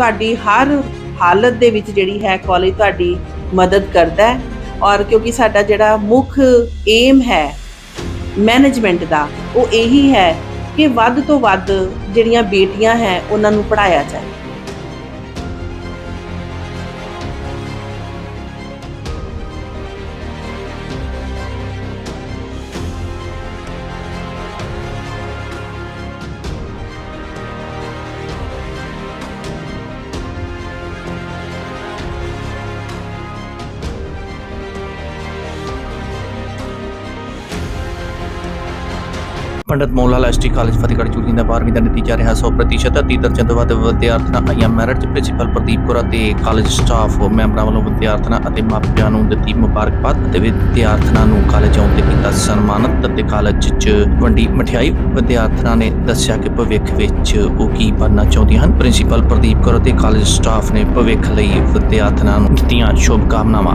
ਤੁਹਾਡੀ ਹਰ ਹਾਲਤ ਦੇ ਵਿੱਚ ਜਿਹੜੀ ਹੈ ਕਾਲਜ ਤੁਹਾਡੀ ਮਦਦ ਕਰਦਾ ਹੈ ਔਰ ਕਿਉਂਕਿ ਸਾਡਾ ਜਿਹੜਾ ਮੁੱਖ ਏਮ ਹੈ ਮੈਨੇਜਮੈਂਟ ਦਾ, ਉਹ ਇਹੀ ਹੈ ਕਿ ਵੱਧ ਤੋਂ ਵੱਧ ਜਿਹੜੀਆਂ ਬੇਟੀਆਂ ਹੈ, ਉਹਨਾਂ ਨੂੰ ਪੜਾਇਆ ਜਾਏ। ਪੰਡਤ ਮੋਹਨ ਲਾਲ ਐਸਟੀ ਕਾਲਜ ਫਤਿਹਗੜ੍ਹ ਚੂੜੀਆਂ ਦਾ 12ਵੀਂ ਦਾ ਨਤੀਜਾ ਰਿਹਾ। 100% ਅਤੇ ਦਰਜਨ ਤੋਂ ਵੱਧ ਵਿਦਿਆਰਥਣਾਂ ਆਈਆਂ। ਮੈਰਿਟ 'ਚ ਪ੍ਰਿੰਸੀਪਲ ਪ੍ਰਦੀਪ ਕੌਰ ਅਤੇ ਕਾਲਜ ਸਟਾਫ ਮੈਂਬਰਾਂ ਵੱਲੋਂ ਵਿਦਿਆਰਥਣਾਂ ਅਤੇ ਮਾਪਿਆਂ ਨੂੰ ਦਿੱਤੀ ਮੁਬਾਰਕਬਾਦ ਅਤੇ ਵਿਦਿਆਰਥਣਾਂ ਨੂੰ ਕਾਲਜ ਆਉਣ ਤੇ ਕੀਤਾ ਸਨਮਾਨਿਤ ਅਤੇ ਕਾਲਜ 'ਚ ਵੰਡੀ ਮਠਿਆਈ। ਵਿਦਿਆਰਥਣਾਂ ਨੇ ਦੱਸਿਆ ਕਿ ਭਵਿੱਖ ਵਿੱਚ ਉਹ ਕੀ ਬਣਨਾ ਚਾਹੁੰਦੀਆਂ ਹਨ। ਪ੍ਰਿੰਸੀਪਲ ਪ੍ਰਦੀਪ ਕੌਰ ਅਤੇ ਕਾਲਜ ਸਟਾਫ ਨੇ ਭਵਿੱਖ ਲਈ ਵਿਦਿਆਰਥਣਾਂ ਨੂੰ ਦਿੱਤੀਆਂ ਸ਼ੁਭ ਕਾਮਨਾਵਾਂ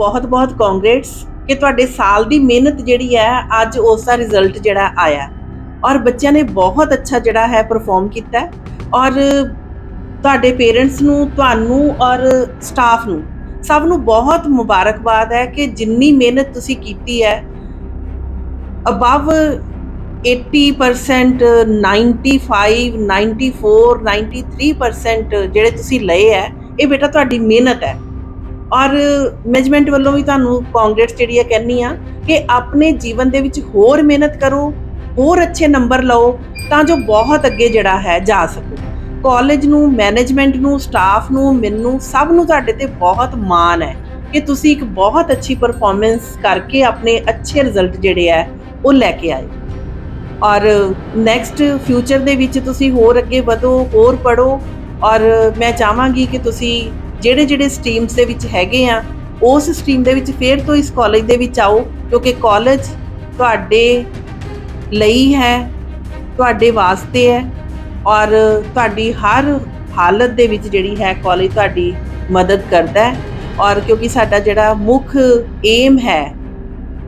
ਬਹੁਤ ਬਹੁਤ ਕਾਂਗ੍ਰੇਟਸ ਕਿ ਤੁਹਾਡੇ ਸਾਲ ਦੀ ਮਿਹਨਤ ਜਿਹੜੀ ਹੈ, ਅੱਜ ਉਸ ਦਾ ਰਿਜ਼ਲਟ ਜਿਹੜਾ ਆਇਆ। ਔਰ ਬੱਚਿਆਂ ਨੇ ਬਹੁਤ ਅੱਛਾ ਜਿਹੜਾ ਹੈ ਪਰਫਾਰਮ ਕੀਤਾ। ਔਰ ਤੁਹਾਡੇ ਪੇਰੈਂਟਸ ਨੂੰ, ਤੁਹਾਨੂੰ ਔਰ ਸਟਾਫ ਨੂੰ ਸਭ ਨੂੰ ਬਹੁਤ ਮੁਬਾਰਕਬਾਦ ਹੈ ਕਿ ਜਿੰਨੀ ਮਿਹਨਤ ਤੁਸੀਂ ਕੀਤੀ ਹੈ। ਅਬਵ 80% 95 94 93% ਜਿਹੜੇ ਤੁਸੀਂ ਲਏ ਹੈ, ਇਹ ਬੇਟਾ ਤੁਹਾਡੀ ਮਿਹਨਤ ਹੈ। ਔਰ ਮੈਨੇਜਮੈਂਟ ਵੱਲੋਂ ਵੀ ਤੁਹਾਨੂੰ ਕਾਂਗਰਸ ਜਿਹੜੀ ਹੈ ਕਹਿੰਨੀ ਆ ਕਿ ਆਪਣੇ ਜੀਵਨ ਦੇ ਵਿੱਚ ਹੋਰ ਮਿਹਨਤ ਕਰੋ, ਹੋਰ ਅੱਛੇ ਨੰਬਰ ਲਓ, ਤਾਂ ਜੋ ਬਹੁਤ ਅੱਗੇ ਜਿਹੜਾ ਹੈ ਜਾ ਸਕੋ। ਕਾਲਜ ਨੂੰ ਮੈਨੇਜਮੈਂਟ ਨੂੰ ਸਟਾਫ ਨੂੰ, ਮੈਨੂੰ ਸਭ ਨੂੰ ਤੁਹਾਡੇ ਤੇ ਬਹੁਤ ਮਾਣ ਹੈ ਕਿ ਤੁਸੀਂ ਇੱਕ ਬਹੁਤ ਅੱਛੀ ਪਰਫਾਰਮੈਂਸ ਕਰਕੇ ਆਪਣੇ ਅੱਛੇ ਰਿਜ਼ਲਟ ਜਿਹੜੇ ਹੈ ਉਹ ਲੈ ਕੇ ਆਏ। ਔਰ ਨੈਕਸਟ ਫਿਊਚਰ ਦੇ ਵਿੱਚ ਤੁਸੀਂ ਹੋਰ ਅੱਗੇ ਵਧੋ, ਹੋਰ ਪੜੋ ਔਰ ਮੈਂ ਚਾਹਾਂਗੀ ਕਿ ਤੁਸੀਂ ਜਿਹੜੇ ਜਿਹੜੇ ਸਟਰੀਮਸ ਦੇ ਵਿੱਚ ਹੈਗੇ ਆ, ਉਸ ਸਟਰੀਮ ਦੇ ਵਿੱਚ ਫੇਰ ਤੋਂ ਇਸ ਕਾਲਜ ਦੇ ਵਿੱਚ ਆਓ, ਕਿਉਂਕਿ ਕਾਲਜ ਤੁਹਾਡੇ ਲਈ ਹੈ, ਤੁਹਾਡੇ ਵਾਸਤੇ ਹੈ ਔਰ ਤੁਹਾਡੀ ਹਰ ਹਾਲਤ ਦੇ ਵਿੱਚ ਜਿਹੜੀ ਹੈ ਕਾਲਜ ਤੁਹਾਡੀ ਮਦਦ ਕਰਦਾ ਹੈ ਔਰ ਕਿਉਂਕਿ ਸਾਡਾ ਜਿਹੜਾ ਮੁੱਖ ਏਮ ਹੈ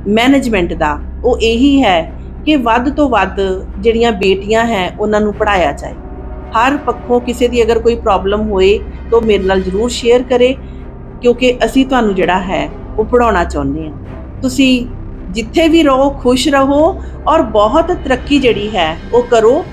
ਮੈਨੇਜਮੈਂਟ ਦਾ, ਉਹ ਇਹੀ ਹੈ ਕਿ ਵੱਧ ਤੋਂ ਵੱਧ ਜਿਹੜੀਆਂ ਬੇਟੀਆਂ ਹੈ, ਉਹਨਾਂ ਨੂੰ ਪੜਾਇਆ ਜਾਏ। ਹਰ ਪੱਖੋਂ ਕਿਸੇ ਦੀ ਅਗਰ ਕੋਈ ਪ੍ਰੋਬਲਮ ਹੋਏ ਤਾਂ ਮੇਰੇ ਨਾਲ ਜਰੂਰ ਸ਼ੇਅਰ ਕਰੇ, ਕਿਉਂਕਿ ਅਸੀਂ ਤੁਹਾਨੂੰ ਜਿਹੜਾ ਹੈ, ਉਹ ਪੜਾਉਣਾ ਚਾਹੁੰਦੇ ਹਾਂ। ਤੁਸੀਂ ਜਿੱਥੇ ਵੀ ਰਹੋ, ਖੁਸ਼ ਰਹੋ ਔਰ ਬਹੁਤ ਤਰੱਕੀ ਜਿਹੜੀ ਹੈ, ਉਹ ਕਰੋ।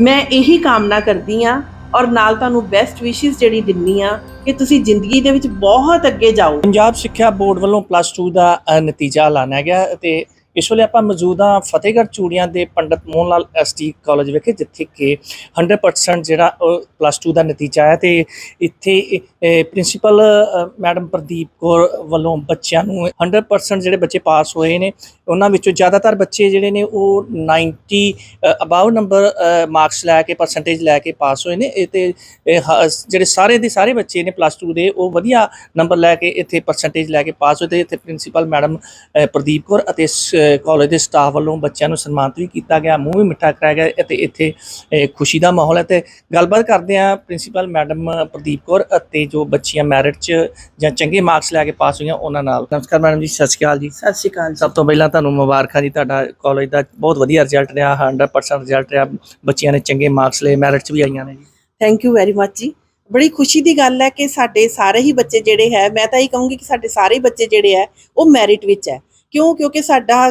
ਮੈਂ ਇਹੀ ਕਾਮਨਾ ਕਰਦੀ ਆ ਔਰ ਨਾਲ ਤੁਹਾਨੂੰ ਬੈਸਟ ਵਿਸ਼ੇਸ ਜਿਹੜੀ ਦਿੰਨੀ ਆ ਕਿ ਤੁਸੀਂ ਜ਼ਿੰਦਗੀ ਦੇ ਵਿੱਚ ਬਹੁਤ ਅੱਗੇ ਜਾਓ। ਪੰਜਾਬ ਸਿੱਖਿਆ ਬੋਰਡ ਵੱਲੋਂ ਪਲੱਸ 2 ਦਾ ਨਤੀਜਾ ਐਲਾਨਿਆ ਗਿਆ ਤੇ ਇਸ ਵੇਲੇ ਆਪਾਂ ਮੌਜੂਦ ਹਾਂ ਫਤਿਹਗੜ੍ਹ ਚੂੜੀਆਂ ਦੇ ਪੰਡਤ ਮੋਹਨ ਲਾਲ ਐਸਟੀ ਕਾਲਜ ਵਿਖੇ, ਜਿੱਥੇ ਕਿ 100% ਜਿਹੜਾ ਪਲੱਸ 2 ਦਾ ਨਤੀਜਾ ਆਇਆ ਤੇ ਇੱਥੇ ਪ੍ਰਿੰਸੀਪਲ ਮੈਡਮ ਪ੍ਰਦੀਪ ਕੌਰ ਵੱਲੋਂ ਬੱਚਿਆਂ ਨੂੰ 100% ਜਿਹੜੇ ਬੱਚੇ ਪਾਸ ਹੋਏ ਨੇ, ਉਹਨਾਂ ਵਿੱਚੋਂ ਜ਼ਿਆਦਾਤਰ ਬੱਚੇ ਜਿਹੜੇ ਨੇ ਉਹ 90 ਅਬਾਵ ਨੰਬਰ ਮਾਰਕਸ ਲੈ ਕੇ ਪਰਸੈਂਟੇਜ ਲੈ ਕੇ ਪਾਸ ਹੋਏ ਨੇ, ਇਹ ਤੇ ਹ- ਜਿਹੜੇ ਸਾਰੇ ਦੇ ਸਾਰੇ ਬੱਚੇ ਨੇ ਪਲੱਸ 2 ਦੇ, ਉਹ ਵਧੀਆ ਨੰਬਰ ਲੈ ਕੇ ਇੱਥੇ ਪਰਸੈਂਟੇਜ ਲੈ ਕੇ ਪਾਸ ਹੋਏ ਤੇ ਇੱਥੇ ਪ੍ਰਿੰਸੀਪਲ ਮੈਡਮ ਪ੍ਰਦੀਪ ਕੌਰ ਅਤੇ ਕਾਲਜ ਦੇ ਸਟਾਫ ਵੱਲੋਂ ਬੱਚਿਆਂ ਨੂੰ ਸਨਮਾਨਿਤ ਵੀ ਕੀਤਾ ਗਿਆ ਮੂੰਹ ਵੀ ਮਿੱਠਾ ਕਰਾਇਆ ਗਿਆ ਅਤੇ ਇੱਥੇ ਖੁਸ਼ੀ ਦਾ ਮਾਹੌਲ ਹੈ। ਤੇ ਗੱਲਬਾਤ ਕਰਦੇ ਆ ਪ੍ਰਿੰਸੀਪਲ ਮੈਡਮ ਪ੍ਰਦੀਪ ਕੌਰ ਅਤੇ ਜੋ ਬੱਚੀਆਂ ਮੈਰਿਟ 'ਚ ਜਾਂ ਚੰਗੇ ਮਾਰਕਸ ਲੈ ਕੇ ਪਾਸ ਹੋਈਆਂ ਉਹਨਾਂ ਨਾਲ। ਨਮਸਕਾਰ ਮੈਡਮ ਜੀ ਸਤਿ ਸ਼੍ਰੀ ਅਕਾਲ ਜੀ। ਸਤਿ ਸ਼੍ਰੀ ਅਕਾਲ ਸਭ ਤੋਂ ਪਹਿਲਾਂ ਤੁਹਾਨੂੰ ਮੁਬਾਰਕਾਂ ਜੀ ਤੁਹਾਡਾ ਕਾਲਜ ਦਾ ਬਹੁਤ ਵਧੀਆ ਰਿਜ਼ਲਟ ਰਿਹਾ 100% ਰਿਜ਼ਲਟ ਰਿਹਾ। ਬੱਚਿਆਂ ਨੇ ਚੰਗੇ ਮਾਰਕਸ ਲਏ ਮੈਰਿਟ 'ਚ ਵੀ ਆਈਆਂ ਨੇ ਜੀ। ਥੈਂਕ ਯੂ ਵੈਰੀ ਮੱਚ ਜੀ। ਬੜੀ ਖੁਸ਼ੀ ਦੀ ਗੱਲ ਹੈ ਕਿ ਸਾਡੇ ਸਾਰੇ ਹੀ ਬੱਚੇ ਜਿਹੜੇ ਹੈ ਮੈਂ ਤਾਂ ਇਹ ਕਹੂੰਗੀ ਕਿ ਸਾਡੇ ਸਾਰੇ ਬੱਚੇ ਜਿਹੜੇ ਹੈ ਉਹ ਮੈਰਿਟ ਵਿੱਚ ਹੈ। ਕਿਉਂ? ਕਿਉਂਕਿ ਸਾਡਾ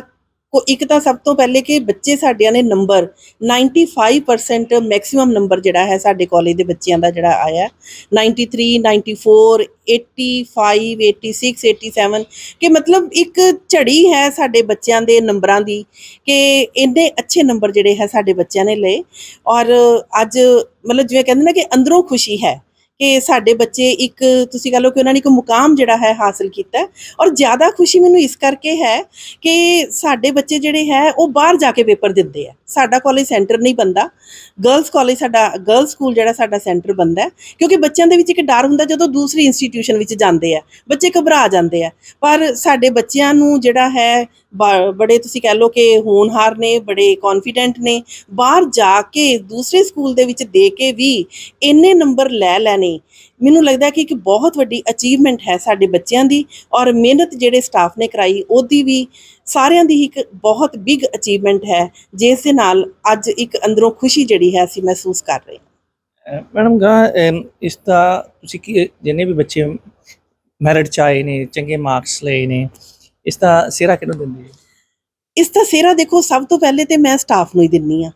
ਕੋ ਇੱਕ ਤਾਂ ਸਭ ਤੋਂ ਪਹਿਲੇ ਕਿ ਬੱਚੇ ਸਾਡਿਆਂ ਨੇ ਨੰਬਰ 95% ਮੈਕਸਿਮਮ ਨੰਬਰ ਜਿਹੜਾ ਹੈ ਸਾਡੇ ਕਾਲਜ ਦੇ ਬੱਚਿਆਂ ਦਾ ਜਿਹੜਾ ਆਇਆ। ਹੈ। 93 94 85 86 87 ਕਿ ਮਤਲਬ ਇੱਕ ਝੜੀ ਹੈ ਸਾਡੇ ਬੱਚਿਆਂ ਦੇ ਨੰਬਰਾਂ ਦੀ ਕਿ ਇੰਨੇ ਅੱਛੇ ਨੰਬਰ ਜਿਹੜੇ ਹੈ ਸਾਡੇ ਬੱਚਿਆਂ ਨੇ ਲਏ। ਔਰ ਅੱਜ ਮਤਲਬ ਜਿਵੇਂ ਕਹਿੰਦੇ ਨਾ ਕਿ ਅੰਦਰੋਂ ਖੁਸ਼ੀ ਹੈ। ਕਿ ਸਾਡੇ ਬੱਚੇ ਇੱਕ, ਤੁਸੀਂ ਕਹ ਲਓ ਕਿ ਉਹਨਾਂ ਨੇ ਇੱਕ ਮੁਕਾਮ ਜਿਹੜਾ ਹੈ ਹਾਸਲ ਕੀਤਾ ਔਰ ਜ਼ਿਆਦਾ ਖੁਸ਼ੀ ਮੈਨੂੰ ਇਸ ਕਰਕੇ ਹੈ ਕਿ ਸਾਡੇ ਬੱਚੇ ਜਿਹੜੇ ਹੈ ਉਹ ਬਾਹਰ ਜਾ ਕੇ ਪੇਪਰ ਦਿੰਦੇ ਆ। ਸਾਡਾ ਕਾਲਜ ਸੈਂਟਰ ਨਹੀਂ ਬੰਦਾ ਗਰਲਸ ਕਾਲਜ ਸਾਡਾ ਗਰਲਸ ਸਕੂਲ ਜਿਹੜਾ ਸਾਡਾ ਸੈਂਟਰ ਬੰਦਾ ਕਿਉਂਕਿ ਬੱਚਿਆਂ ਦੇ ਵਿੱਚ ਇੱਕ ਡਰ ਹੁੰਦਾ ਜਦੋਂ ਦੂਸਰੀ ਇੰਸਟੀਟਿਊਸ਼ਨ ਵਿੱਚ ਜਾਂਦੇ ਆ। ਬੱਚੇ ਘਬਰਾ ਜਾਂਦੇ ਆ। ਪਰ ਸਾਡੇ ਬੱਚਿਆਂ ਨੂੰ ਜਿਹੜਾ ਹੈ ਬੜੇ ਤੁਸੀਂ ਕਹਿ ਲਓ ਕਿ ਹੋਣਹਾਰ ਨੇ, ਬੜੇ ਕੌਨਫੀਡੈਂਟ ਨੇ, ਬਾਹਰ ਜਾ ਕੇ ਦੂਸਰੇ ਸਕੂਲ ਦੇ ਵਿੱਚ ਦੇ ਕੇ ਵੀ ਇੰਨੇ ਨੰਬਰ ਲੈ ਲੈਣੇ। ਮੈਨੂੰ ਲੱਗਦਾ ਕਿ ਇੱਕ ਬਹੁਤ ਵੱਡੀ ਅਚੀਵਮੈਂਟ ਹੈ ਸਾਡੇ ਬੱਚਿਆਂ ਦੀ ਔਰ ਮਿਹਨਤ ਜਿਹੜੇ ਸਟਾਫ ਨੇ ਕਰਾਈ ਉਹਦੀ ਵੀ ਸਾਰਿਆਂ ਦੀ ਇੱਕ ਬਹੁਤ ਬਿਗ ਅਚੀਵਮੈਂਟ ਹੈ ਜਿਸ ਦੇ ਨਾਲ ਅੱਜ ਇੱਕ ਅੰਦਰੋਂ ਖੁਸ਼ੀ ਜਿਹੜੀ ਹੈ ਅਸੀਂ ਮਹਿਸੂਸ ਕਰ ਰਹੇ ਹਾਂ। ਮੈਡਮ ਗਾ ਇਸ ਦਾ ਤੁਸੀਂ ਕੀ ਜਿੰਨੇ ਵੀ ਬੱਚੇ ਮੈਰਿਟ ਚ ਆਏ ਨੇ ਚੰਗੇ ਮਾਰਕਸ ਲਏ ਨੇ ਇਸ ਦਾ ਸਿਹਰਾ ਕਿਹਨੂੰ ਦਿੰਦੇ ਹੋ ਇਸ ਦਾ ਸਿਹਰਾ ਦੇਖੋ ਸਭ ਤੋਂ ਪਹਿਲੇ ਤੇ ਮੈਂ ਸਟਾਫ ਨੂੰ ਹੀ ਦਿੰਨੀ ਆ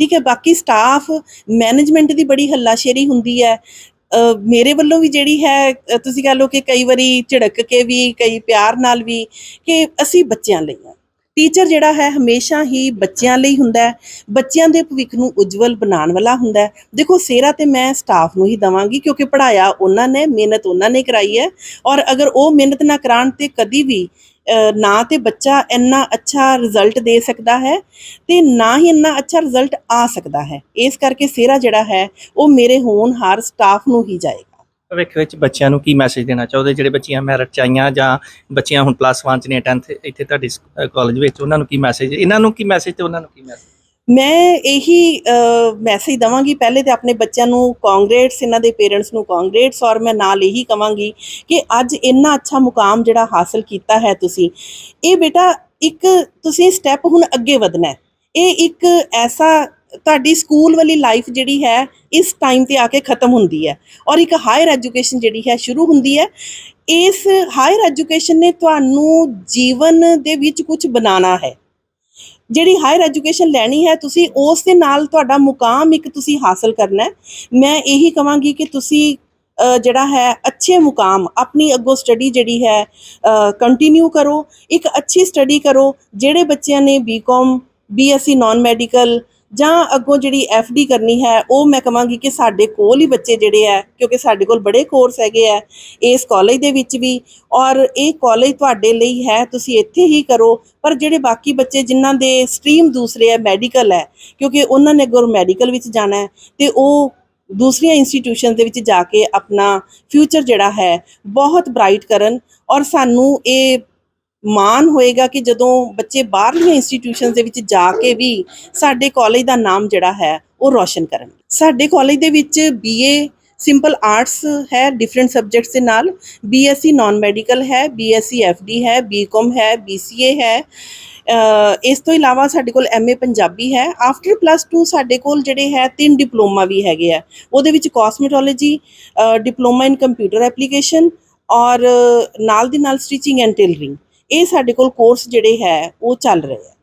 ਠੀਕ ਹੈ ਬਾਕੀ ਸਟਾਫ ਮੈਨੇਜਮੈਂਟ ਦੀ ਬੜੀ ਹੱਲਾਸ਼ੇਰੀ ਹੁੰਦੀ ਹੈ ਮੇਰੇ ਵੱਲੋਂ ਵੀ ਜਿਹੜੀ ਹੈ ਤੁਸੀਂ ਕਹ ਲਓ ਕਿ ਕਈ ਵਾਰੀ ਝਿੜਕ ਕੇ ਵੀ, ਕਈ ਪਿਆਰ ਨਾਲ ਵੀ ਕਿ ਅਸੀਂ ਬੱਚਿਆਂ ਲਈ ਆ। ਟੀਚਰ ਜਿਹੜਾ ਹੈ ਹਮੇਸ਼ਾ ਹੀ ਬੱਚਿਆਂ ਲਈ ਹੁੰਦਾ ਹੈ, ਬੱਚਿਆਂ ਦੇ ਭਵਿੱਖ ਨੂੰ ਉਜਵਲ ਬਣਾਉਣ ਵਾਲਾ ਹੁੰਦਾ ਹੈ। ਦੇਖੋ, ਸਿਹਰਾ ਤੇ ਮੈਂ ਸਟਾਫ ਨੂੰ ਹੀ ਦਵਾਂਗੀ ਕਿਉਂਕਿ ਪੜਾਇਆ ਉਹਨਾਂ ਨੇ, ਮਿਹਨਤ ਉਹਨਾਂ ਨੇ ਕਰਾਈ ਹੈ ਔਰ ਅਗਰ ਉਹ ਮਿਹਨਤ ਨਾ ਕਰਾਉਣ ਤੇ ਕਦੀ ਵੀ ਨਾ ਤੇ ਬੱਚਾ ਇੰਨਾ ਅੱਛਾ ਰਿਜ਼ਲਟ ਦੇ ਸਕਦਾ ਹੈ ਤੇ ਨਾ ਹੀ ਇੰਨਾ ਅੱਛਾ ਰਿਜ਼ਲਟ ਆ ਸਕਦਾ ਹੈ। ਇਸ ਕਰਕੇ ਸਿਹਰਾ ਜਿਹੜਾ ਹੈ, ਉਹ ਮੇਰੇ ਹੋਣਹਾਰ ਸਟਾਫ ਨੂੰ ਹੀ ਜਾਏਗਾ। ਭਵਿੱਖ ਵਿੱਚ ਬੱਚਿਆਂ ਨੂੰ ਕੀ ਮੈਸੇਜ ਦੇਣਾ ਚਾਹੁੰਦੇ ਜਿਹੜੇ ਬੱਚੀਆਂ ਮੈਰਿਟ ਚ ਆਈਆਂ ਜਾਂ ਬੱਚੀਆਂ ਹੁਣ ਪਲੱਸ 1 ਚ ਨੇ 10th ਇੱਥੇ ਤੁਹਾਡੇ ਕਾਲਜ ਵਿੱਚ, ਉਹਨਾਂ ਨੂੰ ਕੀ ਮੈਸੇਜ ਇਹਨਾਂ ਨੂੰ ਕੀ ਮੈਸੇਜ ਤੇ ਉਹਨਾਂ ਨੂੰ ਕੀ ਮੈਸੇਜ ਮੈਂ ਇਹੀ ਮੈਸੇਜ ਦਵਾਂਗੀ ਪਹਿਲੇ ਤੇ ਆਪਣੇ ਬੱਚਿਆਂ ਨੂੰ ਕਾਂਗਰੇਟਸ ਇਹਨਾਂ ਦੇ ਪੇਰੈਂਟਸ ਨੂੰ ਕਾਂਗਰੇਟਸ ਔਰ ਮੈਂ ਨਾਲ ਇਹੀ ਕਵਾਂਗੀ ਕਿ ਅੱਜ ਇੰਨਾ ਅੱਛਾ ਮੁਕਾਮ ਜਿਹੜਾ ਹਾਸਲ ਕੀਤਾ ਹੈ ਤੁਸੀਂ, ਇਹ ਬੇਟਾ ਇੱਕ, ਤੁਸੀਂ ਸਟੈਪ ਹੁਣ ਅੱਗੇ ਵਧਣਾ ਹੈ। ਇਹ ਇੱਕ ਐਸਾ ਤੁਹਾਡੀ ਸਕੂਲ ਵਾਲੀ ਲਾਈਫ ਜਿਹੜੀ ਹੈ, ਇਸ ਟਾਈਮ ਤੇ ਆ ਕੇ ਖਤਮ ਹੁੰਦੀ ਹੈ। ਔਰ ਇੱਕ ਹਾਇਰ ਐਜੂਕੇਸ਼ਨ ਜਿਹੜੀ ਹੈ, ਸ਼ੁਰੂ ਹੁੰਦੀ ਹੈ। ਇਸ ਹਾਇਰ ਐਜੂਕੇਸ਼ਨ ਨੇ ਤੁਹਾਨੂੰ ਜੀਵਨ ਦੇ ਵਿੱਚ ਕੁਝ ਬਣਾਉਣਾ ਹੈ। ਜਿਹੜੀ ਹਾਇਰ ਐਜੂਕੇਸ਼ਨ ਲੈਣੀ ਹੈ, ਤੁਸੀਂ ਉਸ ਦੇ ਨਾਲ ਤੁਹਾਡਾ ਮੁਕਾਮ ਇੱਕ ਤੁਸੀਂ ਹਾਸਲ ਕਰਨਾ ਹੈ। ਮੈਂ ਇਹੀ ਕਹਾਂਗੀ ਕਿ ਤੁਸੀਂ ਜਿਹੜਾ ਹੈ, ਅੱਛੇ ਮੁਕਾਮ, ਆਪਣੀ ਅੱਗੋਂ ਸਟੱਡੀ ਜਿਹੜੀ ਹੈ ਕੰਟੀਨਿਊ ਕਰੋ। ਇੱਕ ਅੱਛੀ ਸਟੱਡੀ ਕਰੋ, ਜਿਹੜੇ ਬੱਚਿਆਂ ਨੇ ਬੀਕਾਮ ਬੀਐਸਸੀ ਨਾਨ ਮੈਡੀਕਲ ਜਾਂ ਅੱਗੋਂ ਜਿਹੜੀ ਐਫਡੀ ਕਰਨੀ ਹੈ, ਉਹ ਮੈਂ ਕਹਾਂਗੀ ਕਿ ਸਾਡੇ ਕੋਲ ਹੀ ਬੱਚੇ ਜਿਹੜੇ ਹੈ, ਕਿਉਂਕਿ ਸਾਡੇ ਕੋਲ ਬੜੇ ਕੋਰਸ ਹੈਗੇ ਆ ਇਸ ਕਾਲਜ ਦੇ ਵਿੱਚ ਵੀ, ਔਰ ਇਹ ਕਾਲਜ ਤੁਹਾਡੇ ਲਈ ਹੈ, ਤੁਸੀਂ ਇੱਥੇ ਹੀ ਕਰੋ, ਪਰ ਜਿਹੜੇ ਬਾਕੀ ਬੱਚੇ ਜਿਨ੍ਹਾਂ ਦੇ ਸਟਰੀਮ ਦੂਸਰੇ ਹੈ ਮੈਡੀਕਲ ਹੈ, ਕਿਉਂਕਿ ਉਹਨਾਂ ਨੇ ਅਗਰ ਮੈਡੀਕਲ ਵਿੱਚ ਜਾਣਾ ਹੈ, ਤੇ ਉਹ ਦੂਸਰੀਆਂ ਇੰਸਟੀਟਿਊਸ਼ਨ ਦੇ ਵਿੱਚ ਜਾ ਕੇ ਆਪਣਾ ਫਿਊਚਰ ਜਿਹੜਾ ਹੈ, ਬਹੁਤ ਬ੍ਰਾਈਟ ਕਰਨ, ਔਰ ਸਾਨੂੰ ਇਹ ਮਾਣ ਹੋਏਗਾ ਕਿ ਜਦੋਂ ਬੱਚੇ ਬਾਹਰਲੀਆਂ ਇੰਸਟੀਟਿਊਸ਼ਨਸ ਦੇ ਵਿੱਚ ਜਾ ਕੇ ਵੀ ਸਾਡੇ ਕਾਲਜ ਦਾ ਨਾਮ ਜਿਹੜਾ ਹੈ, ਉਹ ਰੌਸ਼ਨ ਕਰਨ ਸਾਡੇ ਕਾਲਜ ਦੇ ਵਿੱਚ ਬੀਏ ਸਿੰਪਲ ਆਰਟਸ ਹੈ ਡਿਫਰੈਂਟ ਸਬਜੈਕਟਸ ਦੇ ਨਾਲ। ਬੀਐਸਸੀ ਨਾਨ ਮੈਡੀਕਲ ਹੈ ਬੀਐਸਸੀ ਐਫਡੀ ਹੈ ਬੀਕਾਮ ਹੈ ਬੀਸੀਏ ਹੈ। ਇਸ ਤੋਂ ਇਲਾਵਾ ਸਾਡੇ ਕੋਲ ਐਮਏ ਪੰਜਾਬੀ ਹੈ। ਆਫਟਰ ਪਲੱਸ 2 ਸਾਡੇ ਕੋਲ ਜਿਹੜੇ ਹੈ, ਤਿੰਨ ਡਿਪਲੋਮਾ ਵੀ ਹੈਗੇ ਆ। ਉਹਦੇ ਵਿੱਚ cosmetology diploma in computer application ਔਰ ਨਾਲ ਦੀ ਨਾਲ ਸਟਿਚਿੰਗ ਐਂਡ ਟੇਲਰਿੰਗ ਇਹ ਸਾਡੇ ਕੋਲ ਕੋਰਸ ਜਿਹੜੇ ਹੈ ਉਹ ਚੱਲ ਰਹੇ ਆ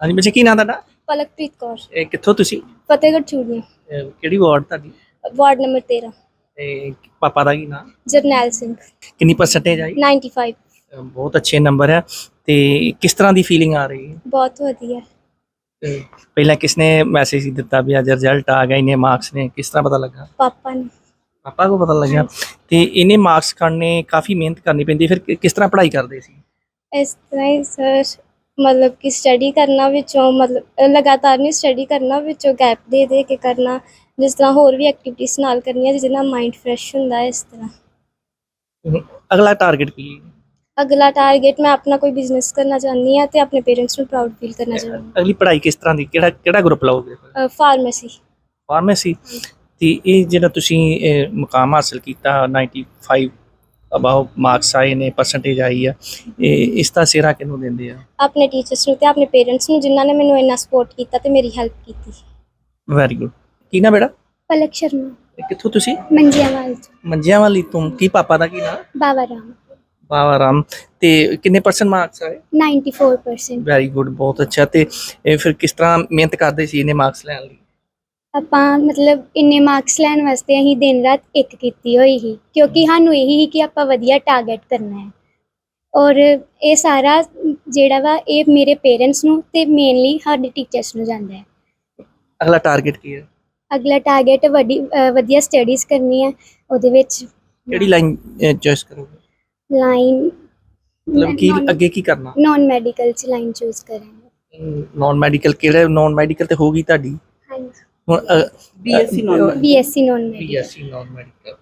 ਹਾਂਜੀ ਬੱਚੇ ਕੀ ਨਾਂ ਤੁਹਾਡਾ? ਪਲਕਪ੍ਰੀਤ ਕੌਰ। ਇਹ ਕਿੱਥੋਂ ਤੁਸੀਂ? ਫਤਿਹਗੜ੍ਹ ਚੂੜੀਆਂ। ਇਹ ਕਿਹੜੀ ਵਾਰਡ ਤੁਹਾਡੀ? ਵਾਰਡ ਨੰਬਰ 13 ਤੇ ਪਾਪਾ ਦਾ ਕੀ ਨਾਂ? ਜਰਨੈਲ ਸਿੰਘ। ਕਿੰਨੀ ਪਰਸੈਂਟੇਜ ਆਈ? 95 ਅਹ ਬਹੁਤ ਅੱਛੇ ਨੰਬਰ ਹੈ। ਤੇ ਕਿਸ ਤਰ੍ਹਾਂ ਦੀ ਫੀਲਿੰਗ ਆ ਰਹੀ ਹੈ? ਬਹੁਤ ਵਧੀਆ। ਤੇ ਪਹਿਲਾਂ ਕਿਸਨੇ ਮੈਸੇਜ ਦਿੱਤਾ ਵੀ ਅੱਜ ਰਿਜ਼ਲਟ ਆ ਗਿਆ ਇਹਨੇ ਮਾਰਕਸ ਨੇ ਕਿਸ ਤਰ੍ਹਾਂ ਪਤਾ ਲੱਗਾ? ਪਾਪਾ ਨੇ। ਪਾਪਾ ਕੋ ਪਤਾ ਲੱਗਿਆ? ਤੇ ਇਹਨੇ ਮਾਰਕਸ ਕਰਨੇ ਕਾਫੀ ਮਿਹਨਤ ਕਰਨੀ ਪੈਂਦੀ ਫਿਰ ਕਿ- ਕਿਸ ਤਰ੍ਹਾਂ ਪੜ੍ਹਾਈ ਕਰਦੇ ਸੀ? ਇਸ ਤਰ੍ਹਾਂ ਹੀ ਸਰ ਮਤਲਬ ਕਿ ਸਟੱਡੀ ਕਰਨਾ ਵਿੱਚੋਂ ਮਤਲਬ ਅ, ਲਗਾਤਾਰ ਨਹੀਂ ਸਟੱਡੀ ਕਰਨਾ ਵਿੱਚੋਂ ਗੈਪ ਦੇ ਦੇ ਕੇ ਕਰਨਾ ਜਿਸ ਤਰ੍ਹਾਂ ਹੋਰ ਵੀ ਐਕਟੀਵਿਟੀਜ਼ ਨਾਲ ਕਰਨੀਆਂ ਜਿਹਦੇ ਨਾਲ ਮਾਈਂਡ ਫਰੈਸ਼ ਹੁੰਦਾ ਹੈ ਇਸ ਤਰ੍ਹਾਂ। ਅਗਲਾ ਟਾਰਗੇਟ ਕੀ ਹੈ? ਅਗਲਾ ਟਾਰਗੇਟ ਮੈਂ ਆਪਣਾ ਕੋਈ ਬਿਜ਼ਨਸ ਕਰਨਾ ਚਾਹੁੰਦੀ ਹਾਂ ਤੇ ਆਪਣੇ ਪੇਰੈਂਟਸ ਨੂੰ ਪ੍ਰਾਊਡ ਫੀਲ ਕਰਨਾ ਚਾਹੁੰਦੀ ਅਗਲੀ ਪੜ੍ਹਾਈ ਕਿਸ ਤਰ੍ਹਾਂ ਦੀ ਕਿਹੜਾ ਕਿਹੜਾ ਗਰੁੱਪ ਲਓਗੇ? ਹਾਂ ਫਾਰਮੇਸੀ ਫਾਰਮੇਸੀ ਤੇ ਇਹ ਜਿਹੜਾ ਤੁਸੀਂ ਮੁਕਾਮ ਹਾਸਲ ਕੀਤਾ 95 ਅਬਾਉ ਮਾਰਕਸ ਆਏ ਨੇ ਪਰਸੈਂਟੇਜ ਆਈ ਆ ਇਹ ਇਸ ਦਾ ਸਿਹਰਾ ਕਿਹਨੂੰ ਦਿੰਦੇ ਆ? ਆਪਣੇ ਟੀਚਰਸ ਨੂੰ ਤੇ ਆਪਣੇ ਪੇਰੈਂਟਸ ਨੂੰ ਜਿਨ੍ਹਾਂ ਨੇ ਮੈਨੂੰ ਇੰਨਾ ਸਪੋਰਟ ਕੀਤਾ ਤੇ ਮੇਰੀ ਹੈਲਪ ਕੀਤੀ। ਵੈਰੀ ਗੁੱਡ ਕੀ ਨਾ ਬੇਟਾ? ਪਲਕ ਸ਼ਰਮਾ। ਕਿੱਥੋਂ ਤੁਸੀਂ? ਮੰਜੀਆਵਾਲ ਮੰਜਿਆਂ ਵਾਲੀ ਤੋਂ। ਕੀ ਪਾਪਾ ਦਾ ਕੀ ਨਾਮ ਬਾਬਾ ਰਾਮ ਬਾਵਾ ਰਾਮ ਤੇ ਕਿੰਨੇ ਪਰਸੈਂਟ ਮਾਰਕਸ ਆਏ? 94% ਵੈਰੀ ਗੁੱਡ ਬਹੁਤ ਅੱਛਾ। ਤੇ ਫਿਰ ਕਿਸ ਤਰ੍ਹਾਂ ਮਿਹਨਤ ਕਰਦੇ ਸੀ ਇਹਨੇ ਮਾਰਕਸ ਲੈਣ ਲਈ? ਆਪਾਂ ਮਤਲਬ ਇੰਨੇ ਮਾਰਕਸ ਲੈਣ ਵਾਸਤੇ ਅਸੀਂ ਦਿਨ ਰਾਤ ਇੱਕ ਕੀਤੀ ਹੋਈ ਸੀ ਕਿਉਂਕਿ ਸਾਨੂੰ ਇਹੀ ਸੀ ਕਿ ਆਪਾਂ ਵਧੀਆ ਟਾਰਗੇਟ ਕਰਨਾ ਹੈ। ਔਰ ਇਹ ਸਾਰਾ ਜਿਹੜਾ ਵਾ ਇਹ ਮੇਰੇ ਪੇਰੈਂਟਸ ਨੂੰ ਤੇ ਮੇਨਲੀ ਸਾਡੇ ਟੀਚਰਸ ਨੂੰ ਜਾਂਦਾ ਹੈ। ਅਗਲਾ ਟਾਰਗੇਟ ਕੀ ਹੈ? ਅਗਲਾ ਟਾਰਗੇਟ ਵੱਡੀ ਅ, ਵਧੀਆ ਸਟੱਡੀਜ਼ ਕਰਨੀ ਹੈ ਉਹਦੇ ਵਿੱਚ ਕਿਹੜੀ ਲਾਈਨ ਚੋਇਸ ਕਰੋਗੇ? ਲਾਈਨ ਮਤਲਬ ਕੀ ਅੱਗੇ ਕੀ ਕਰਨਾ? ਨਾਨ ਮੈਡੀਕਲ ਚ ਲਾਈਨ ਚੂਜ਼ ਕਰਾਂਗੇ। ਨਾਨ ਮੈਡੀਕਲ ਕਿਹੜੇ ਨਾਨ ਮੈਡੀਕਲ ਤੇ ਹੋਗੀ ਤੁਹਾਡੀ? ਹਾਂਜੀ। ਹੁਣ BSc non BSc non medical BSc non medical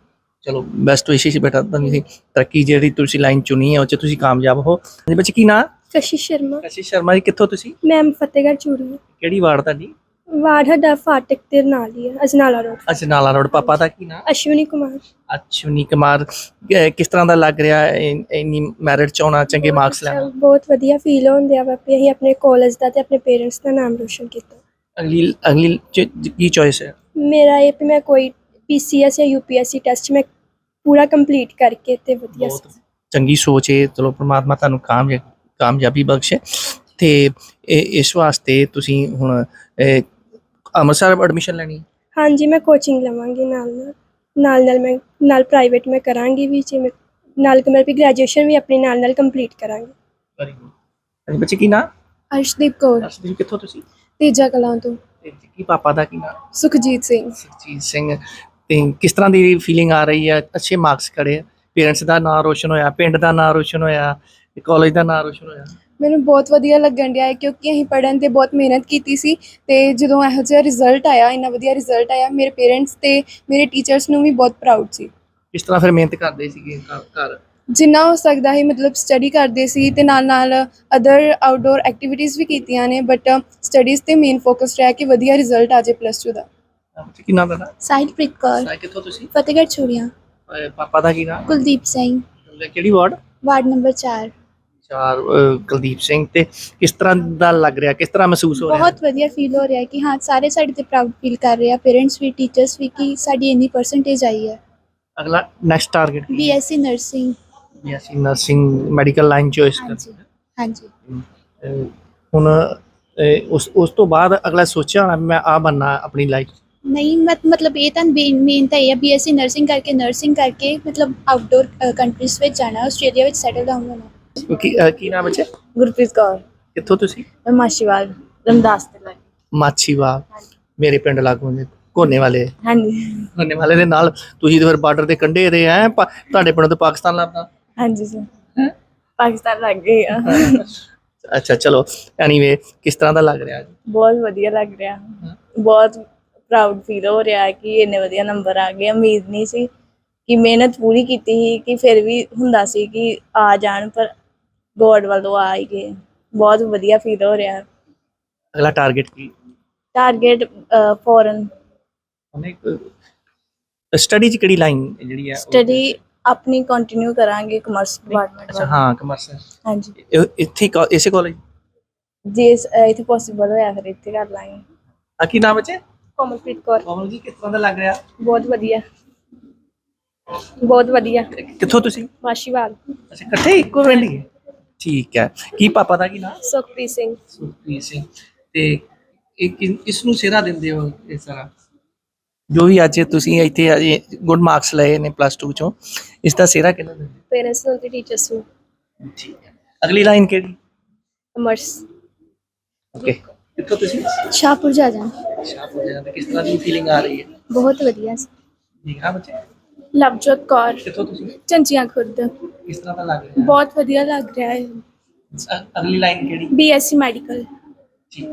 ਚਲੋ ਬੈਸਟ ਵਿਸ਼ੇਸ਼ ਬੇਟਾ ਤੁਹਾਨੂੰ ਤਰੱਕੀ ਜਿਹੜੀ ਤੁਸੀਂ ਲਾਈਨ ਚੁਣੀ ਹੈ ਉਹ ਚ ਤੁਸੀਂ ਕਾਮਯਾਬ ਹੋ। ਹਾਂਜੀ ਬੱਚੇ ਕੀ ਨਾਂ? ਕਸ਼ਿਸ਼ ਸ਼ਰਮਾ। ਕਸ਼ੀ ਸ਼ਰਮਾ ਜੀ ਕਿੱਥੋਂ ਤੁਸੀਂ? ਮੈਮ ਫਤਿਹਗੜ੍ਹ ਚੂੜੀ ਕਿਹੜੀ ਵਾਰਡ ਤੁਹਾਡੀ? ਵਾਰਡ ਸਾਡਾ ਫਾਟਕ ਦੇ ਨਾਲ ਹੀ ਹੈ ਅਜਨਾਲਾ ਰੋਡ ਅਜਨਾਲਾ ਰੋਡ ਪਾਪਾ ਦਾ ਕੀ ਨਾਂ? ਅਸ਼ਵਨੀ ਕੁਮਾਰ। ਅਸ਼ਵਨੀ ਕੁਮਾਰ। ਅਹ ਕਿਸ ਤਰ੍ਹਾਂ ਦਾ ਲੱਗ ਰਿਹਾ ਹੈ ਇਨ- ਇੰਨੀ ਮੈਰਿਟ ਚ ਆਉਣਾ ਚੰਗੇ ਮਾਰਕਸ ਲੈਣਾ? ਬਹੁਤ ਵਧੀਆ ਫੀਲ ਹੁੰਦਿਆ ਵਾ ਵੀ ਅਸੀਂ ਆਪਣੇ ਕਾਲਜ ਦਾ ਤੇ ਆਪਣੇ ਪੇਰੈਂਟਸ ਦਾ ਨਾਮ ਰੋਸ਼ਨ ਕੀਤਾ। ਅਗਲੀ ਅਗਲੀ ਚ- ਕੀ ਚੋਇਸ ਹੈ? ਮੇਰਾ ਇਹ ਵੀ ਮੈਂ ਕੋਈ ਪੀਸੀਐਸ ਜਾਂ ਯੂਪੀਐਸਸੀ ਟੈਸਟ ਮੈਂ ਪੂਰਾ ਕੰਪਲੀਟ ਕਰਕੇ ਤੇ ਵਧੀਆ ਬਹੁਤ ਚੰਗੀ ਸੋਚ ਹੈ ਚਲੋ ਪ੍ਰਮਾਤਮਾ ਤੁਹਾਨੂੰ ਕਾਮਯਾ ਕਾਮਯਾਬੀ ਬਖਸ਼ੇ। ਤੇ ਇਹ- ਇਸ ਵਾਸਤੇ ਤੁਸੀਂ ਹੁਣ ਇਹ, ਅੰਮ੍ਰਿਤਸਰ ਐਡਮਿਸ਼ਨ ਲੈਣੀ ਹੈ? ਹਾਂਜੀ ਮੈਂ ਕੋਚਿੰਗ ਲਵਾਂਗੀ ਨਾਲ ਨਾਲ। ਨਾਲ ਨਾਲ ਮੈਂ ਨਾਲ ਪ੍ਰਾਈਵੇਟ ਮੈਂ ਕਰਾਂਗੀ ਵੀ ਜੇ ਮੈਂ ਨਾਲ ਕਿ ਮੈਂ ਵੀ ਗ੍ਰੈਜੂਏਸ਼ਨ ਵੀ ਆਪਣੀ ਨਾਲ ਨਾਲ ਕੰਪਲੀਟ ਕਰਾਂਗੀ। ਵੈਰੀ ਗੁੱਡ ਹਾਂਜੀ ਬੱਚੇ ਕੀ ਨਾਂ? ਅਰਸ਼ਦੀਪ ਕੌਰ। ਅਰਸ਼ਦੀਪ ਕਿੱਥੋਂ ਤੁਸੀਂ? ਤੀਜਾ ਕਲਾਂ ਤੋਂ। ਤੇ ਕੀ ਪਾਪਾ ਦਾ ਕੀ ਨਾਂ ਸੁਖਜੀਤ ਸਿੰਘ। ਸੁਖਜੀਤ ਸਿੰਘ। ਤੇ ਕਿਸ ਤਰ੍ਹਾਂ ਦੀ ਫੀਲਿੰਗ ਆ ਰਹੀ ਹੈ ਅੱਛੇ ਮਾਰਕਸ ਕਰੇ ਪੇਰੈਂਟਸ ਦਾ ਨਾਂ ਰੋਸ਼ਨ ਹੋਇਆ ਪਿੰਡ ਦਾ ਨਾਂ ਰੋਸ਼ਨ ਹੋਇਆ ਕਾਲਜ ਦਾ ਨਾਂ ਰੋਸ਼ਨ ਹੋਇਆ? ਮੈਨੂੰ ਬਹੁਤ ਵਧੀਆ ਲੱਗਣ ਡਿਆ ਹੈ ਕਿਉਂਕਿ ਅਸੀਂ ਪੜ੍ਹਨ ਤੇ ਬਹੁਤ ਮਿਹਨਤ ਕੀਤੀ ਸੀ ਤੇ ਜਦੋਂ ਇਹੋ ਜਿਹਾ ਰਿਜ਼ਲਟ ਆਇਆ ਇੰਨਾ ਵਧੀਆ ਰਿਜ਼ਲਟ ਆਇਆ ਮੇਰੇ ਪੇਰੈਂਟਸ ਤੇ ਮੇਰੇ ਟੀਚਰਸ ਨੂੰ ਵੀ ਬਹੁਤ ਪ੍ਰਾਊਡ ਸੀ। ਕਿਸ ਤਰ੍ਹਾਂ ਫਿਰ ਮਿਹਨਤ ਕਰਦੇ ਸੀਗੇ ਘਰ- ਘਰ? ਜਿੰਨਾ ਹੋ ਸਕਦਾ ਸੀ ਮਤਲਬ ਸਟੱਡੀ ਕਰਦੇ ਸੀ ਤੇ ਨਾਲ ਨਾਲ ਅਦਰ ਆਊਟਡੋਰ ਐਕਟੀਵਿਟੀਜ਼ ਵੀ ਕੀਤੀਆਂ ਨੇ ਬਟ ਸਟੱਡੀਜ਼ ਤੇ ਮੇਨ ਫੋਕਸ ਰਿਹਾ ਕਿ ਵਧੀਆ ਰਿਜ਼ਲਟ ਆ ਜਾਏ ਪਲੱਸ 2 ਦਾ। ਕੀ ਨਾਂ ਦਾ ਸਾਹਿਲਪ੍ਰੀਤ ਕੌਰ। ਸਾਇ ਕਿੱਥੋਂ ਤੁਸੀਂ? ਫਤਿਹਗੜ੍ਹ ਚੂੜੀਆਂ ਅਹ ਪਾਪਾ ਦਾ ਕੀ ਨਾਂ ਕੁਲਦੀਪ ਸਿੰਘ। ਕਿਹੜੀ ਵਾਰਡ? ਵਾਰਡ ਨੰਬਰ 4 ਚਾਰ ਅਹ ਕੁਲਦੀਪ ਸਿੰਘ ਤੇ ਕਿਸ ਤਰ੍ਹਾਂ ਦਾ ਲੱਗ ਰਿਹਾ? ਕਿਸ ਤਰ੍ਹਾਂ ਮਹਿਸੂਸ ਹੋ ਰਿਹਾ? ਬਹੁਤ ਵਧੀਆ ਫੀਲ ਹੋ ਰਿਹਾ ਹੈ ਕਿ ਹਾਂ ਸਾਰੇ ਸਾਡੇ ਤੇ ਪ੍ਰਾਊਡ ਫੀਲ ਕਰ ਰਹੇ ਆ ਪੇਰੈਂਟਸ ਵੀ ਟੀਚਰਸ ਵੀ ਕਿ ਸਾਡੀ ਇੰਨੀ ਪਰਸੈਂਟੇਜ ਆਈ ਹੈ। ਅਗਲਾ ਨੈਕਸਟ ਟਾਰਗੇਟ ਬੀਐਸਸੀ ਨਰਸਿੰਗ ਅਸੀਂ ਨਰਸਿੰਗ ਮੈਡੀਕਲ ਲਾਈਨ ਚੋਇਸ ਹਾਂਜੀ ਹਾਂਜੀ। ਕਰ ਹੁਣ ਅਹ, ਉਸ ਉਸ ਤੋਂ ਬਾਅਦ ਅਗਲਾ ਸੋਚਿਆ ਹੋਣਾ ਵੀ ਮੈਂ ਆ ਬੰਨਾ ਆਪਣੀ ਲਾਈਫ ਨਹੀਂ ਮਤ- ਮਤਲਬ ਇਹ ਤਾਂ ਮੇਨ ਤਾਂ ਇਹ ਹੈ ਬੀਐਸਸੀ ਨਰਸਿੰਗ ਕਰਕੇ ਨਰਸਿੰਗ ਕਰਕੇ ਮਤਲਬ ਆਊਟਡੋਰ ਕੰਟਰੀਜ਼ ਵਿੱਚ ਜਾਣਾ ਆਸਟ੍ਰੇਲੀਆ ਵਿੱਚ ਸੈਟਲ ਡਾਊਨ ਹੋਣਾ। ਕਿਉਂਕਿ ਅਹ, ਕੀ ਨਾਮ ਬੱਚੇ? ਗੁਰਪ੍ਰੀਤ ਕੌਰ। ਕਿੱਥੋਂ ਤੁਸੀਂ? ਮੈਂ ਮਾਸ਼ੀਵਾਲ ਰਮਦਾਸ ਤੇ ਲੱਗੀ ਮਾਛੀਵਾਲ। ਮੇਰੇ ਪਿੰਡ ਲਾਗੋਂ ਦੇ ਕੋਨੇ ਵਾਲੇ। ਹਾਂਜੀ। ਕੋਨੇ ਵਾਲੇ ਦੇ ਨਾਲ ਤੁਸੀਂ ਤਾਂ ਫਿਰ ਬਾਰਡਰ ਦੇ ਕੰਢੇ ਦੇ ਆ ਤੁਹਾਡੇ ਪਿੰਡ ਤੋਂ ਪਾਕਿਸਤਾਨ ਲੱਗਦਾ ਹਾਂਜੀ ਸਰ। ਪਾਕਿਸਤਾਨ ਲੱਗ ਗਈ ਆ। ਅੱਛਾ ਚਲੋ। ਐਨੀਵੇ ਕਿਸ ਤਰ੍ਹਾਂ ਦਾ ਲੱਗ ਰਿਹਾ ਜੀ ਬਹੁਤ ਵਧੀਆ ਲੱਗ ਰਿਹਾ। ਬਹੁਤ ਪ੍ਰਾਊਡ ਫੀਲ ਹੋ ਰਿਹਾ ਹੈ ਕਿ ਇੰਨੇ ਵਧੀਆ ਨੰਬਰ ਆ ਗਏ। ਉਮੀਦ ਨਹੀਂ ਸੀ ਕਿ ਮਿਹਨਤ ਪੂਰੀ ਕੀਤੀ ਸੀ ਕਿ ਫਿਰ ਵੀ ਹੁੰਦਾ ਸੀ ਕਿ ਆ ਜਾਣ ਪਰ ਗੋਡ ਵੱਲੋਂ ਆ ਹੀ ਗਏ। ਬਹੁਤ ਵਧੀਆ ਫੀਲ ਹੋ ਰਿਹਾ। ਅਗਲਾ ਟਾਰਗੇਟ ਕੀ? ਟਾਰਗੇਟ ਫੋਰਨ ਉਹਨੇ ਸਟੱਡੀ ਚ ਕਿਹੜੀ ਲਾਈਨ ਜਿਹੜੀ ਹੈ ਸਟੱਡੀ ਆਪਣੀ ਕੰਟੀਨਿਊ ਕਰਾਂਗੇ ਕਮਰਸ ਡਿਪਾਰਟਮੈਂਟ ਅੱਛਾ ਹਾਂ ਕਮਰਸ ਹਾਂਜੀ। ਇੱਥੇ ਕਾ- ਇਸੇ ਕਾਲਜ ਜੇ ਇਸ- ਅਹ ਇੱਥੇ ਪੋਸੀਬਲ ਹੋਇਆ ਫਿਰ ਇੱਥੇ ਕਰ ਲਾਂਗੇ। ਆ ਕੀ ਨਾਮ ਬੱਚੇ ਕੋਮਲਪ੍ਰੀਤ ਕੌਰ। ਕੋਮਲ ਜੀ ਕਿਸ ਤਰ੍ਹਾਂ ਦਾ ਲੱਗ ਰਿਹਾ? ਬਹੁਤ ਵਧੀਆ। ਬਹੁਤ ਵਧੀਆ। ਕਿੱਥੋਂ ਤੁਸੀਂ? ਮਾਸ਼ੀਵਾਲ ਅੱਛਾ ਇਕੱਠੇ ਇੱਕੋ ਪਿੰਡ ਹੀ? ਹੈ? ਠੀਕ ਹੈ। ਕੀ ਪਾਪਾ ਦਾ ਕੀ ਨਾਮ? ਸੁਖਪ੍ਰੀਤ ਸਿੰਘ। ਸੁਖਪ੍ਰੀਤ ਸਿੰਘ। ਤੇ ਇਹ ਕਿਸ- ਨੂੰ ਸਿਹਰਾ ਦਿੰਦੇ ਹੋ ਇਸ ਤਰ੍ਹਾਂ ਜੋ ਵੀ ਅੱਜ ਤੁਸੀਂ ਇੱਥੇ ਅਜੇ ਗੁੱਡ ਮਾਰਕਸ ਲਏ ਨੇ ਪਲੱਸ 2 ਚੋਂ ਇਸ ਦਾ ਸਿਹਰਾ ਕਿਹਨੂੰ ਦਿੰਦੇ? ਪੇਰੈਂਟਸ ਨੂੰ ਤੇ ਟੀਚਰਸ ਨੂੰ। ਠੀਕ ਹੈ। ਅਗਲੀ ਲਾਈਨ ਕਿਹੜੀ? ਕਮਰਸ ਓਕੇ ਕਿੱਥੋਂ ਤੁਸੀਂ? ਸ਼ਾਹਪੁਰ ਜਾ ਜਾ ਸ਼ਾਹਪੁਰ ਜਾਂਦੇ ਕਿਸ ਤਰ੍ਹਾਂ ਦੀ ਫੀਲਿੰਗ ਆ ਰਹੀ ਹੈ? ਬਹੁਤ ਵਧੀਆ ਜੀ ਹਾਂ ਬੱਚੇ? ਲਵਜੋਤ ਕੌਰ। ਕਿੱਥੋਂ ਤੁਸੀਂ? ਚੰਚੀਆਂ ਖੁਰਦ। ਕਿਸ ਤਰ੍ਹਾਂ ਦਾ ਲੱਗ ਰਿਹਾ? ਬਹੁਤ ਵਧੀਆ ਲੱਗ ਰਿਹਾ ਹੈ। ਅਗਲੀ ਲਾਈਨ ਕਿਹੜੀ? ਬੀਐਸਸੀ ਮੈਡੀਕਲ ਜੀ